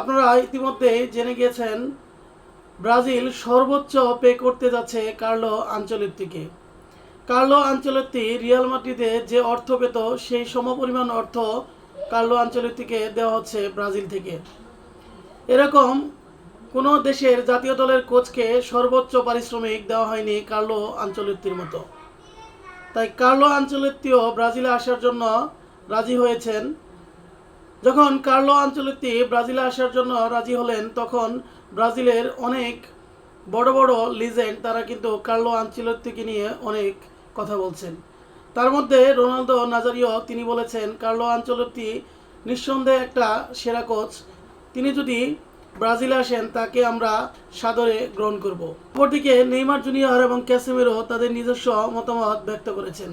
আপনারা ইতিমধ্যে জেনে গিয়েছেন, ব্রাজিল সর্বোচ্চ পে করতে যাচ্ছে কার্লো আঞ্চলিকটিকে কার্লো আঞ্চলিকটি রিয়াল মাদ্রিদে যে অর্থ পেত, সেই সমপরিমাণ অর্থ কার্লো আঞ্চলিকটিকে দেওয়া হচ্ছে ব্রাজিল থেকে। এরকম কোনো দেশের জাতীয় দলের কোচকে সর্বোচ্চ পারিশ্রমিক দেওয়া হয়নি কার্লো আঞ্চলিকটির মতো। তাই কার্লো আঞ্চলিকটিও ব্রাজিলে আসার জন্য রাজি হয়েছেন যখন কার্লো আঞ্চলিকটি ব্রাজিলে আসার জন্য রাজি হলেন, তখন ব্রাজিলের অনেক বড় বড় লিজেন্ড, তারা কিন্তু কার্লো আঞ্চলিকটিকে নিয়ে অনেক কথা বলছেন। তার মধ্যে রোনালদো নাজারিও তিনি বলেছেন, কার্লো আঞ্চলিকটি নিঃসন্দেহে একটা সেরা কোচ। তিনি যদি ব্রাজিলে আসেন, তাকে আমরা সাদরে গ্রহণ করব। অপরদিকে নেইমার জুনিয়র এবং ক্যাসেমেরো তাদের নিজস্ব মতামত ব্যক্ত করেছেন।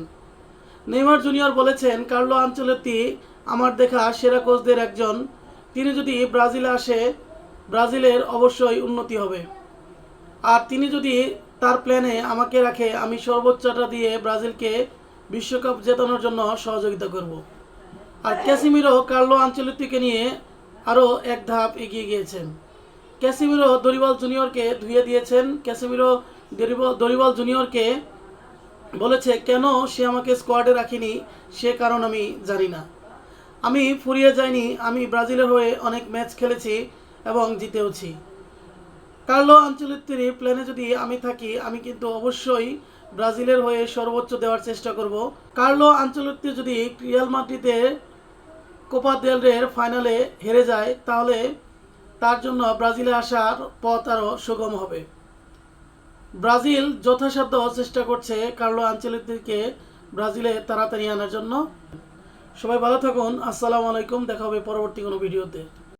নেইমার জুনিয়র বলেছেন, কার্লো আঞ্চলতি আমার দেখা সেরা কোচদের একজন। তিনি যদি ব্রাজিলে আসে, ব্রাজিলের অবশ্যই উন্নতি হবে। আর তিনি যদি তার প্ল্যানে আমাকে রাখে, আমি সর্বোচ্চটা দিয়ে ব্রাজিলকে বিশ্বকাপ জেতানোর জন্য সহযোগিতা করব। আর ক্যাসিমিরো কার্লো আঞ্চলিককে নিয়ে আরও এক ধাপ এগিয়ে গিয়েছেন। ক্যাসিমিরো দরিবাল জুনিয়রকে ধুয়ে দিয়েছেন। ক্যাসিমিরো দরিবাল দরিবাল জুনিয়রকে বলেছে, কেন সে আমাকে স্কোয়াডে রাখিনি সে কারণ আমি জানি না। আমি ফুরিয়ে যাইনি, আমি ব্রাজিলের হয়ে অনেক ম্যাচ খেলেছি এবং জিতেওছি। কার্লো আঞ্চলিকটির প্ল্যানে যদি আমি থাকি, আমি কিন্তু অবশ্যই ব্রাজিলের হয়ে সর্বোচ্চ দেওয়ার চেষ্টা করব। কার্লো আঞ্চলিকটি যদি রিয়াল মাদ্রিদে কোপা দেল রের ফাইনালে হেরে যায়, তাহলে তার জন্য ব্রাজিলে আসার পথ আরও সুগম হবে। ব্রাজিল যথাসাধ্য চেষ্টা করছে কার্লো আঞ্চলিকদেরকে ব্রাজিলে তাড়াতাড়ি আনার জন্য। সবাই ভালো থাকুন আসসালামু আলাইকুম দেখা হবে পরবর্তী কোনো ভিডিওতে।